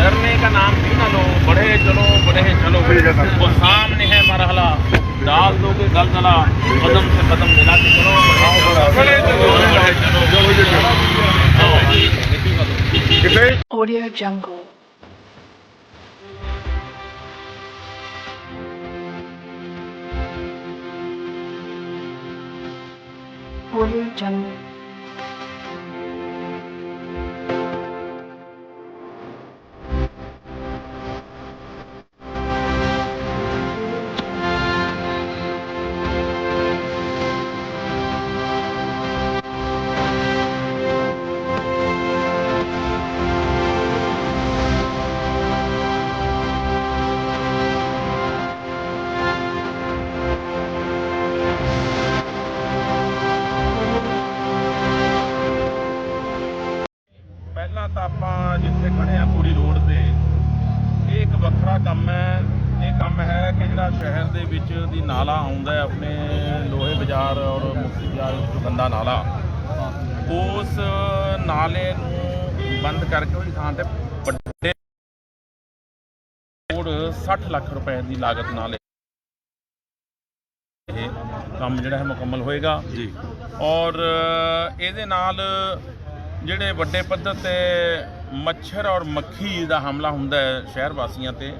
डरने का नाम भी ना लो। बढ़े चलो बढ़े चलो। वो सामने है मरहला। डाल दोगे दलदला। कदम से कदम मिला के चलो। Audio Jungle. Audio Jungle. ਜਿੱਥੇ ਖੜੇ ਆ ਪੂਰੀ ਰੋਡ ਤੇ। ਇਹ ਇੱਕ ਵੱਖਰਾ ਕੰਮ ਹੈ। ਇਹ ਕੰਮ ਹੈ ਕਿ ਜਿਹੜਾ ਸ਼ਹਿਰ ਦੇ ਵਿੱਚ ਦੀ ਨਾਲਾ ਆਉਂਦਾ ਹੈ ਆਪਣੇ ਲੋਹੇ ਬਾਜ਼ਾਰ ਔਰ ਮੁਕਤੀ ਬਾਜ਼ਾਰ ਵਿੱਚ ਗੰਦਾ ਨਾਲਾ ਉਸ ਨਾਲੇ ਨੂੰ ਬੰਦ ਕਰਕੇ ਉਹਦੀ ਥਾਂ ਤੇ ਵੱਡੇ ਕਰੋੜ 60 ਲੱਖ ਰੁਪਏ ਦੀ ਲਾਗਤ ਨਾਲ ਇਹ ਕੰਮ ਜਿਹੜਾ ਹੈ ਮੁਕੰਮਲ ਹੋਏਗਾ। ਜੀ। ਔਰ ਇਹਦੇ ਨਾਲ ਜਿਹੜੇ ਵੱਡੇ ਪੱਧਰ ਤੇ ਮੱਛਰ ਔਰ ਮੱਖੀ ਦਾ ਹਮਲਾ ਹੁੰਦਾ ਹੈ ਸ਼ਹਿਰ ਵਾਸੀਆਂ ਤੇ।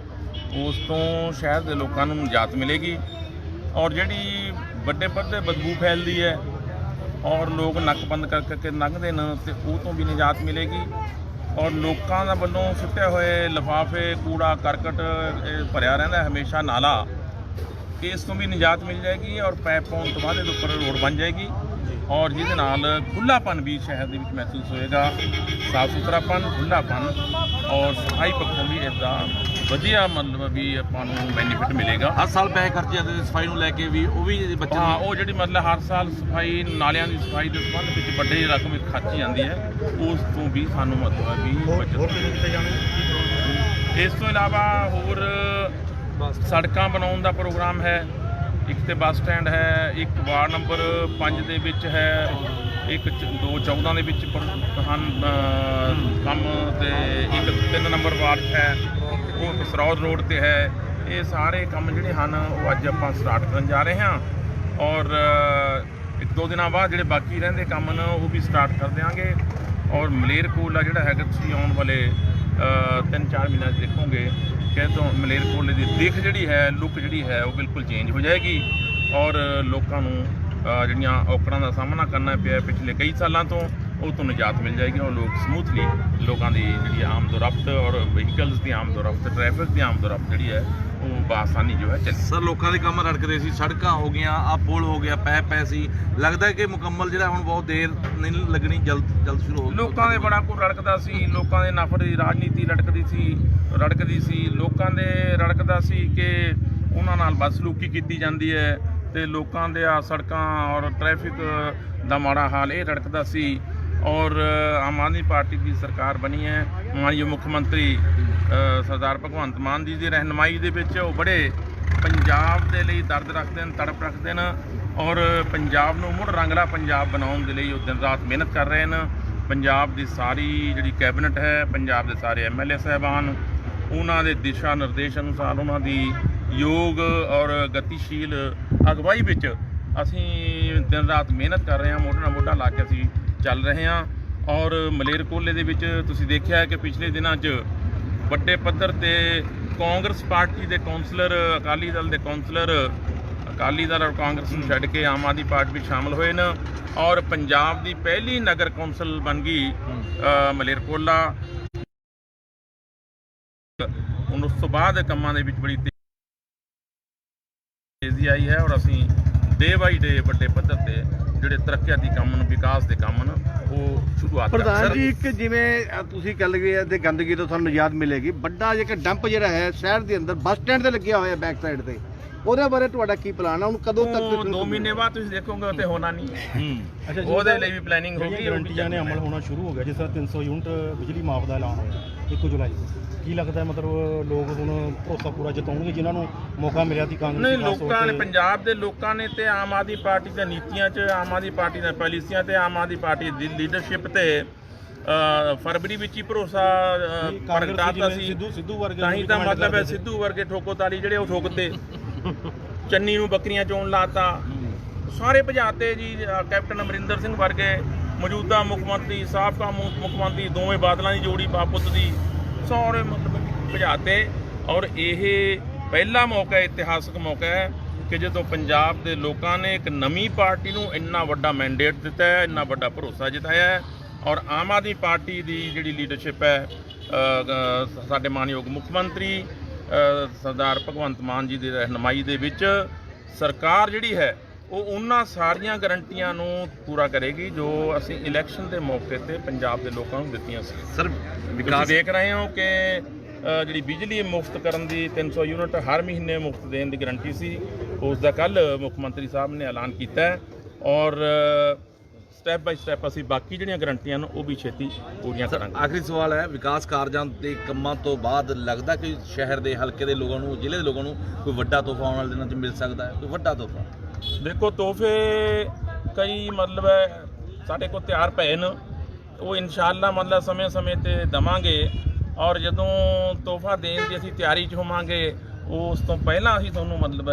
ਉਸ ਤੋਂ ਸ਼ਹਿਰ ਦੇ ਲੋਕਾਂ ਨੂੰ ਨਿਜਾਤ ਮਿਲੇਗੀ ਔਰ ਜਿਹੜੀ ਵੱਡੇ ਪੱਧਰ ਬਦਬੂ ਫੈਲਦੀ ਹੈ ਔਰ ਲੋਕ ਨੱਕ ਬੰਦ ਕਰ ਕਰਕੇ ਲੰਘਦੇ ਨੇ ਤੇ ਉਹ ਤੋਂ ਵੀ ਨਿਜਾਤ ਮਿਲੇਗੀ ਔਰ ਲੋਕਾਂ ਦਾ ਵੱਲੋਂ ਸੁੱਟੇ ਹੋਏ ਲਿਫਾਫੇ, ਕੂੜਾ, ਕਰਕਟ, ਇਹ ਭਰਿਆ ਰਹਿੰਦਾ ਹਮੇਸ਼ਾ ਨਾਲਾ। ਇਸ ਤੋਂ ਵੀ ਨਿਜਾਤ ਮਿਲ ਜਾਏਗੀ ਔਰ ਪੈਪ ਪਾਉਣ ਤੋਂ ਬਾਅਦ ਇਹਦੇ ਉੱਪਰ ਰੋਡ ਬਣ ਜਾਏਗੀ। ਔਰ ਜਿਹਦੇ ਨਾਲ ਖੁੱਲਾਪਨ ਵੀ ਸ਼ਹਿਰ ਦੇ ਵਿੱਚ ਮਹਿਸੂਸ ਹੋਏਗਾ। ਸਾਫ਼ ਸੁਥਰਾਪਨ ਖੁੱਲਾਪਨ ਔਰ ਸਫ਼ਾਈ ਪੱਖੋਂ ਵੀ ਇਸਦਾ ਵਧੀਆ ਮਤਲਬ ਵੀ ਆਪਾਂ ਨੂੰ ਬੈਨੀਫਿਟ ਮਿਲੇਗਾ। ਹਰ ਸਾਲ ਪੈਸੇ ਖਰਚੇ ਜਾਂਦੇ ਨੇ ਸਫ਼ਾਈ ਨੂੰ ਲੈ ਕੇ ਵੀ ਉਹ ਵੀ ਬੱਚੇ ਹਾਂ ਉਹ ਜਿਹੜੀ ਮਤਲਬ ਹਰ ਸਾਲ ਸਫ਼ਾਈ ਨਾਲਿਆਂ ਦੀ ਸਫ਼ਾਈ ਦੇ ਸੰਬੰਧ ਵਿੱਚ ਵੱਡੇ ਰਕਮ ਵਿੱਚ ਖਰਚੀ ਜਾਂਦੀ ਹੈ ਉਸ ਤੋਂ ਵੀ ਸਾਨੂੰ ਮਤਲਬ ਹੈ ਵੀ ਬਚਤ ਕਿਤੇ ਜਾਣੇ? ਇਸ ਤੋਂ ਇਲਾਵਾ ਹੋਰ ਸੜਕਾਂ ਬਣਾਉਣ ਦਾ ਪ੍ਰੋਗਰਾਮ ਹੈ। ਇੱਕ ਤੇ ਬੱਸ ਸਟੈਂਡ ਹੈ ਇੱਕ ਵਾਰਡ ਨੰਬਰ 5 ਦੇ ਵਿੱਚ ਹੈ ਇੱਕ 2 14 ਦੇ ਵਿੱਚ ਹਨ ਕੰਮ ਤੇ ਇੱਕ 3 ਨੰਬਰ ਵਾਰਡ ਹੈ ਉਹ ਕਸਰੌਦ ਰੋਡ ਤੇ ਹੈ। ਇਹ ਸਾਰੇ ਕੰਮ ਜਿਹੜੇ ਹਨ ਉਹ ਅੱਜ ਆਪਾਂ ਸਟਾਰਟ ਕਰਨ ਜਾ ਰਹੇ ਹਾਂ ਔਰ ਇੱਕ ਦੋ ਦਿਨਾਂ ਬਾਅਦ ਜਿਹੜੇ ਬਾਕੀ ਰਹਿੰਦੇ ਕੰਮ ਨੇ ਉਹ ਵੀ ਸਟਾਰਟ ਕਰ ਦਿਆਂਗੇ ਔਰ ਮਲੇਰਕੋਟਲਾ ਜਿਹੜਾ ਹੈਗਾ ਤੁਸੀਂ ਆਉਣ ਵਾਲੇ ਅ, ਤਿੰਨ ਚਾਰ ਮਹੀਨਿਆਂ 'ਚ ਦੇਖੋਗੇ। ਕਹਿ ਤੋਂ ਮਲੇਰਕੋਟਲੇ ਦੀ ਦਿੱਖ ਜਿਹੜੀ ਹੈ, ਲੁੱਕ ਜਿਹੜੀ ਹੈ, ਉਹ ਬਿਲਕੁਲ ਚੇਂਜ ਹੋ ਜਾਏਗੀ। ਔਰ ਲੋਕਾਂ ਨੂੰ ਜਿਹੜੀਆਂ ਔਕੜਾਂ ਦਾ ਸਾਹਮਣਾ ਕਰਨਾ ਪਿਆ ਪਿਛਲੇ ਕਈ ਸਾਲਾਂ ਤੋਂ ਉਹ ਤੋਂ ਨਿਜਾਤ ਮਿਲ ਜਾਏਗੀ ਔਰ ਲੋਕ ਸਮੂਥਲੀ ਲੋਕਾਂ ਦੀ ਜਿਹੜੀ ਆਮਦ ਰਫਤ ਔਰ ਵਹੀਕਲਸ ਦੀ ਆਮਦ ਰਫਤ ਟ੍ਰੈਫਿਕ ਦੀ ਆਮਦ ਰਫਤ ਜਿਹੜੀ ਹੈ ਉਹ ਬਾਸਾਨੀ ਜੋ ਹੈ ਚੱਲੇ। ਸਰ ਲੋਕਾਂ ਦੇ ਕੰਮ ਰੜਕਦੇ ਸੀ ਸੜਕਾਂ ਹੋ ਗਈਆਂ ਆ ਪੁਲ ਹੋ ਗਿਆ ਪੈ ਪੈ ਸੀ। ਲੱਗਦਾ ਕਿ ਮੁਕੰਮਲ ਜਿਹੜਾ ਹੁਣ ਬਹੁਤ ਦੇਰ ਨਹੀਂ ਲੱਗਣੀ ਜਲਦ ਜਲਦ ਸ਼ੁਰੂ ਹੋ ਲੋਕਾਂ ਦੇ ਬੜਾ ਕੋ ਰੜਕਦਾ ਸੀ ਲੋਕਾਂ ਦੇ ਨਫ਼ਰਤ ਦੀ ਰਾਜਨੀਤੀ ਲਟਕਦੀ ਸੀ ਰੜਕਦੀ ਸੀ ਲੋਕਾਂ ਦੇ ਰੜਕਦਾ ਸੀ ਕਿ ਉਹਨਾਂ ਨਾਲ ਬਦਸਲੂਕੀ ਕੀਤੀ ਜਾਂਦੀ ਹੈ ਤੇ ਲੋਕਾਂ ਦੇ ਆ ਸੜਕਾਂ ਔਰ ਟ੍ਰੈਫਿਕ ਦਾ ਮਾੜਾ ਹਾਲ ਇਹ ਰੜਕਦਾ ਸੀ। ਔਰ ਆਮ ਆਦਮੀ ਪਾਰਟੀ ਦੀ ਸਰਕਾਰ ਬਣੀ ਹੈ। ਮਾਨਯੋਗ ਮੁੱਖ ਮੰਤਰੀ ਸਰਦਾਰ ਭਗਵੰਤ ਮਾਨ ਜੀ ਦੀ ਰਹਿਨਮਾਈ ਦੇ ਵਿੱਚ ਉਹ ਬੜੇ ਪੰਜਾਬ ਦੇ ਲਈ ਦਰਦ ਰੱਖਦੇ ਨੇ ਤੜਪ ਰੱਖਦੇ ਨੇ ਔਰ ਪੰਜਾਬ ਨੂੰ ਮੁੜ ਰੰਗਲਾ ਪੰਜਾਬ ਬਣਾਉਣ ਦੇ ਲਈ ਉਹ ਦਿਨ ਰਾਤ ਮਿਹਨਤ ਕਰ ਰਹੇ ਨੇ ਪੰਜਾਬ ਦੀ ਸਾਰੀ ਜਿਹੜੀ ਕੈਬਨਿਟ ਹੈ, ਪੰਜਾਬ ਦੇ ਸਾਰੇ ਐਮਐਲਏ ਸਾਹਿਬਾਨ, ਉਹਨਾਂ ਦੇ ਦਿਸ਼ਾ ਨਿਰਦੇਸ਼ ਅਨੁਸਾਰ ਉਹਨਾਂ ਦੀ ਯੋਗ ਔਰ ਗਤੀਸ਼ੀਲ ਅਗਵਾਈ ਵਿੱਚ ਅਸੀਂ ਦਿਨ ਰਾਤ ਮਿਹਨਤ ਕਰ ਰਹੇ ਹਾਂ। ਮੋਢੇ ਨਾਲ ਮੋਢਾ ਲਾ ਕੇ ਅਸੀਂ ਚੱਲ ਰਹੇ ਹਾਂ। ਔਰ ਮਲੇਰਕੋਲੇ ਦੇ ਵਿੱਚ ਤੁਸੀਂ ਦੇਖਿਆ ਕਿ ਪਿਛਲੇ ਦਿਨਾਂ 'ਚ ਵੱਡੇ ਪੱਧਰ ਤੇ ਕਾਂਗਰਸ ਪਾਰਟੀ ਦੇ ਕੌਂਸਲਰ, ਅਕਾਲੀ ਦਲ ਦੇ ਕੌਂਸਲਰ, ਅਕਾਲੀ ਦਲ ਔਰ ਕਾਂਗਰਸ ਨੂੰ ਛੱਡ ਕੇ ਆਮ ਆਦਮੀ ਪਾਰਟੀ ਵਿੱਚ ਸ਼ਾਮਲ ਹੋਏ ਨੇ। ਔਰ ਪੰਜਾਬ ਦੀ ਪਹਿਲੀ ਨਗਰ ਕੌਂਸਲ ਬਣ ਗਈ ਮਲੇਰਕੋਲਾ ਹੁਣ ਉਸ ਤੋਂ ਬਾਅਦ ਕੰਮਾਂ ਦੇ ਵਿੱਚ ਬੜੀ ਤੇਜ਼ੀ ਆਈ ਹੈ ਔਰ ਅਸੀਂ ਡੇ ਬਾਈ ਡੇ ਵੱਡੇ ਪੱਧਰ ਤੇ ਜਿਹੜੇ ਤਰੱਕੀਆਤੀ ਕੰਮ ਨੇ ਵਿਕਾਸ ਦੇ ਕੰਮ ਨੇ ਉਹ ਸ਼ੁਰੂਆਤ ਪ੍ਰਧਾਨ ਜੀ ਇੱਕ ਜਿਵੇਂ ਤੁਸੀਂ ਗੱਲ ਗਏ ਆ ਤੇ ਗੰਦਗੀ ਤੋਂ ਤੁਹਾਨੂੰ ਨਿਜਾਤ ਮਿਲੇਗੀ। ਵੱਡਾ ਜਿਹੜਾ ਡੰਪ ਜਿਹੜਾ ਹੈ ਸ਼ਹਿਰ ਦੇ ਅੰਦਰ ਬੱਸ ਸਟੈਂਡ ਤੇ ਲੱਗਿਆ ਹੋਇਆ ਬੈਕ ਸਾਈਡ ਤੇ। ਉਹਦੇ ਬਾਰੇ ਤੁਹਾਡਾ ਕੀ ਪਲਾਨ ਹੈ ਉਹਨੂੰ ਕਦੋਂ ਤੱਕ ਉਹ ਦੋ ਮਹੀਨੇ ਬਾਅਦ ਤੁਸੀਂ ਦੇਖੋਗੇ ਉੱਥੇ ਹੋਣਾ ਨਹੀਂ। ਹੂੰ। ਅੱਛਾ ਜੀ ਉਹਦੇ ਲਈ ਵੀ ਪਲੈਨਿੰਗ ਹੋ ਜਿਹੜੀਆਂ ਗਈ ਉਹ ਵੀ ਗਰੰਟੀਆਂ ਨੇ ਅਮਲ ਹੋਣਾ ਸ਼ੁਰੂ ਹੋ ਗਿਆ ਜਿਸ ਤਰ੍ਹਾਂ 300 ਯੂਨਿਟ ਬਿਜਲੀ ਮਾਫ ਦਾ ਐਲਾਨ ਹੋਇਆ। 1 ਜੁਲਾਈ ਤੋਂ। ਕੀ ਲੱਗਦਾ ਹੈ ਮਤਲਬ ਲੋਕ ਹੁਣ ਭਰੋਸਾ ਪੂਰਾ ਜਤਾਉਣਗੇ ਜਿਨ੍ਹਾਂ ਨੂੰ ਮੌਕਾ ਮਿਲਿਆ ਸੀ ਕਾਂਗਰਸ ਨਹੀਂ ਦੀ ਲੋਕਾਂ ਨੇ ਤੇ- ਪੰਜਾਬ ਦੇ ਲੋਕਾਂ ਨੇ ਤੇ ਆਮ ਆਦਮੀ ਪਾਰਟੀ ਦੀਆਂ ਨੀਤੀਆਂ 'ਚ ਆਮ ਆਦਮੀ ਪਾਰਟੀ ਦੀਆਂ ਪਾਲਿਸੀਆਂ ਤੇ ਆਮ ਆਦਮੀ ਪਾਰਟੀ ਦੀ ਲੀਡਰਸ਼ਿਪ ਤੇ ਫਰਵਰੀ ਵਿੱਚ ਹੀ ਭਰੋਸਾ ਪ੍ਰਗਟਾਤਾ ਸੀ। ਸਿੱਧੂ ਸਿੱਧੂ ਵਰਗੇ ਤਾਂ ਹੀ ਤਾਂ ਮਤਲਬ ਹੈ। ਸਿੱਧੂ ਵਰਗੇ ਠੋਕੋਤਾਲੀ ਜਿਹੜੇ ਉਹ ਠੋਕਦੇ ਚੰਨੀ ਨੂੰ ਬੱਕਰੀਆਂ ਚੋਣ ਲਾਤਾ। ਸਾਰੇ ਭਜਾਤੇ ਜੀ ਅ, ਕੈਪਟਨ ਅਮਰਿੰਦਰ ਸਿੰਘ ਵਰਗੇ ਮੌਜੂਦਾ ਮੁੱਖ ਮੰਤਰੀ, ਸਾਬਕਾ ਮੁੱਖ ਮੰਤਰੀ ਦੋਵੇਂ ਬਾਦਲਾਂ ਦੀ ਜੋੜੀ ਬਾਪੁੱਤ ਦੀ ਸਾਰੇ ਮਤਲਬ ਭਜਾਤੇ। ਔਰ ਇਹ ਪਹਿਲਾ ਮੌਕਾ, ਇਤਿਹਾਸਕ ਮੌਕਾ ਹੈ ਕਿ ਜਦੋਂ ਪੰਜਾਬ ਦੇ ਲੋਕਾਂ ਨੇ ਇੱਕ ਨਵੀਂ ਪਾਰਟੀ ਨੂੰ ਇੰਨਾ ਵੱਡਾ ਮੈਂਡੇਟ ਦਿੱਤਾ ਹੈ, ਇੰਨਾ ਵੱਡਾ ਭਰੋਸਾ ਜਿਤਾਇਆ ਹੈ ਔਰ ਆਮ ਆਦਮੀ ਪਾਰਟੀ ਦੀ ਜਿਹੜੀ ਲੀਡਰਸ਼ਿਪ ਹੈ ਸਾਡੇ ਮਾਨਯੋਗ ਮੁੱਖ ਮੰਤਰੀ ਸਰਦਾਰ ਭਗਵੰਤ ਮਾਨ ਜੀ ਦੀ ਰਹਿਨਮਾਈ ਦੇ ਵਿੱਚ ਸਰਕਾਰ ਜਿਹੜੀ ਹੈ ਉਹ ਉਹਨਾਂ ਸਾਰੀਆਂ ਗਰੰਟੀਆਂ ਨੂੰ ਪੂਰਾ ਕਰੇਗੀ ਜੋ ਅਸੀਂ ਇਲੈਕਸ਼ਨ ਦੇ ਮੌਕੇ ਤੇ ਪੰਜਾਬ ਦੇ ਲੋਕਾਂ ਨੂੰ ਦਿੱਤੀਆਂ ਸੀ। ਸਰ ਵਿਕਾਸ ਦੇਖ ਰਹੇ ਹੋ ਕਿ ਜਿਹੜੀ ਬਿਜਲੀ ਮੁਫਤ ਕਰਨ ਦੀ 300 ਯੂਨਿਟ ਹਰ ਮਹੀਨੇ ਮੁਫਤ ਦੇਣ ਦੀ ਗਾਰੰਟੀ ਸੀ ਉਸ ਦਾ ਕੱਲ ਮੁੱਖ ਮੰਤਰੀ ਸਾਹਿਬ ਨੇ ਐਲਾਨ ਕੀਤਾ ਹੈ ਔਰ ਸਟੈਪ ਬਾਈ ਸਟੈਪ ਅਸੀਂ ਬਾਕੀ ਜਿਹੜੀਆਂ ਗਾਰੰਟੀਆਂ ਨੇ ਉਹ ਵੀ ਛੇਤੀ ਪੂਰੀਆਂ ਕਰਾਂਗੇ। ਆਖਰੀ ਸਵਾਲ ਹੈ ਵਿਕਾਸ ਕਾਰਜਾਂ ਦੇ ਕੰਮਾਂ ਤੋਂ ਬਾਅਦ ਲੱਗਦਾ ਕਿ ਸ਼ਹਿਰ ਦੇ ਹਲਕੇ ਦੇ ਲੋਕਾਂ ਨੂੰ ਜ਼ਿਲ੍ਹੇ ਦੇ ਲੋਕਾਂ ਨੂੰ ਕੋਈ ਵੱਡਾ ਤੋਹਫਾ ਆਉਣ ਵਾਲੇ ਦਿਨਾਂ 'ਚ ਮਿਲ ਸਕਦਾ ਹੈ? ਕੋਈ ਵੱਡਾ ਤੋਹਫਾ? ਦੇਖੋ ਤੋਹਫੇ ਕਈ ਮਤਲਬ ਹੈ, ਸਾਡੇ ਕੋਲ ਤਿਆਰ ਪਏ ਨੇ। ਉਹ ਇਨਸ਼ਾਅੱਲਾ ਮਤਲਬ ਸਮੇਂ-ਸਮੇਂ ਤੇ ਦਵਾਂਗੇ। ਔਰ ਜਦੋਂ ਤੋਹਫਾ ਦੇਣ ਦੀ ਅਸੀਂ ਤਿਆਰੀ 'ਚ ਹੋਵਾਂਗੇ, ਉਸ ਤੋਂ ਪਹਿਲਾਂ ਅਸੀਂ ਤੁਹਾਨੂੰ ਮਤਲਬ